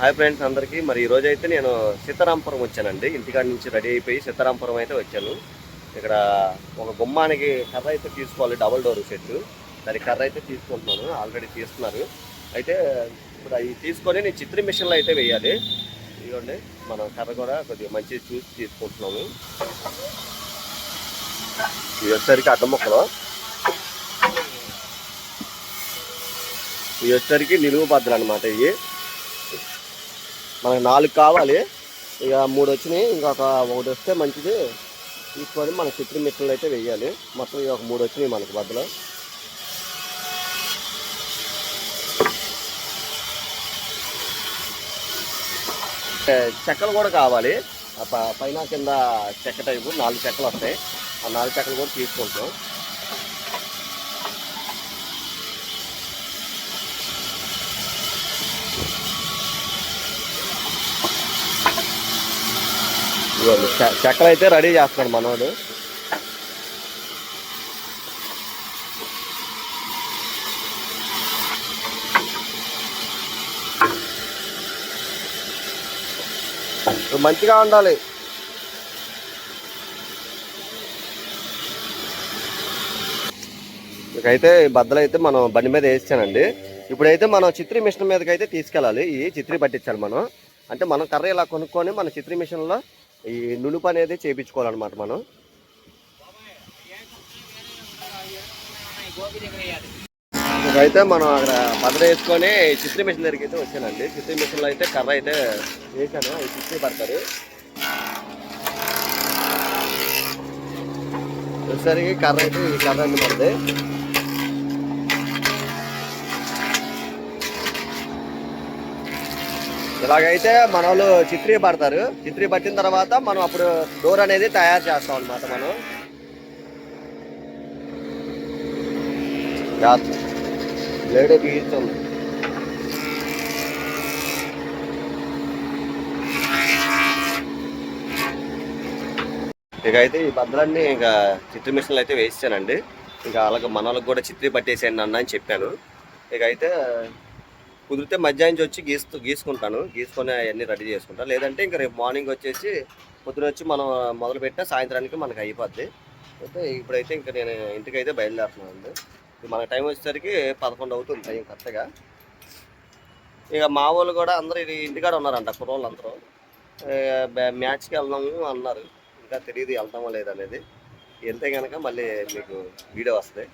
Hi friends అందరికీ. మరి ఈ అయితే నేను సీతారాంపురం వచ్చానండి. ఇంటికాడ నుంచి రెడీ అయిపోయి సీతారాంపురం అయితే వచ్చాను. ఇక్కడ ఒక గుమ్మానికి కర్ర అయితే తీసుకోవాలి డబుల్ డోర్ సెట్ దాని కర్ర అయితే తీసుకుంటున్నాను. ఆల్రెడీ తీస్తున్నారు. అయితే ఇప్పుడు అవి తీసుకొని నేను చిత్ర మిషన్లో అయితే వేయాలి. ఇదిగోండి మనం కర్ర కూడా కొద్దిగా మంచిగా చూసి తీసుకుంటున్నాము. ఇది వచ్చేసరికి అడ్డం మొక్కలు. ఇవి వచ్చేసరికి నిలువు బద్దలు అనమాట ఇవి. మనకు నాలుగు కావాలి. ఇక మూడు వచ్చినాయి. ఇంకొక ఒకటి వస్తే మంచిది. తీసుకొని మన చిత్రి మిషన్లు అయితే వేయాలి మొత్తం ఇక ఒక మూడు వచ్చినాయి మనకి బద్దలు చెక్కలు కూడా కావాలి. ఆ ప- పైన కింద చెక్క టైపు నాలుగు చెక్కలు వస్తాయి. ఆ నాలుగు చెక్కలు కూడా తీసుకుంటాం. ఇదిగోండి, చెక్కలు అయితే రెడీ చేస్తున్నాడు మనోడు. మంచిగా ఉండాలి. ఇకైతే బద్దలు అయితే మనం బండి మీద వేసానండి ఇప్పుడైతే మనం చిత్రీ మిషన్ మీదకి అయితే తీసుకెళ్ళాలి. ఈ చిత్రీ పట్టించాలి మనం. అంటే మనం కర్ర ఇలా కొనుక్కొని మన చిత్రీ మిషన్లో ఈ నునుపు అనేది చేయించుకోవాలన్నమాట మనం. అయితే మనం అక్కడ బద్దలు వేసుకొని చిత్రీ మిషన్ దగ్గరికి అయితే వచ్చానండి. చిత్రీ మిషన్లో అయితే కర్ర అయితే వేసాను అవి చిత్రీ పడతారు. వచ్చేసరికి కర్ర అయితే ఈ కర్ర అండి మనది. ఇలాగైతే మన వాళ్ళు చిత్రీ పడతారు. చిత్రీ పట్టిన తర్వాత మనం అప్పుడు డోర్ అనేది తయారు చేస్తాం అనమాట మనం. లేడీ బిగిస్తుంది ఇక అయితే ఈ బద్దలన్నీ ఇంకా చిత్రీ మిషన్లు అయితే వేసానండి ఇంకా అలాగే మన వాళ్ళకి కూడా చిత్రీ పట్టేసేయండి అన్న అని చెప్పాను. ఇక అయితే కుదిరితే మధ్యాహ్నం వచ్చి గీస్తూ గీసుకుంటాను. గీసుకొని అవన్నీ రెడీ చేసుకుంటాను లేదంటే ఇంకా రేపు మార్నింగ్ వచ్చేసి పొద్దున వచ్చి మనం మొదలు పెట్టిన సాయంత్రానికి మనకి అయిపోద్ది. అయితే ఇప్పుడైతే ఇంకా నేను ఇంటికైతే బయలుదేరుతున్నానండి బయలుదేరుతున్నాను అండి. మన టైం వచ్చేసరికి పదకొండు అవుతుంది టైం కరెక్ట్గా. ఇక మా వాళ్ళు కూడా అందరూ ఇంటికాడ ఉన్నారంట కుర్రోళ్ళు అందరూ మ్యాచ్కి వెళ్దాము అన్నారు. ఇంకా తెలియదు వెళ్తామో లేదనేది. వెళ్తే కనుక మళ్ళీ మీకు వీడియో వస్తాయి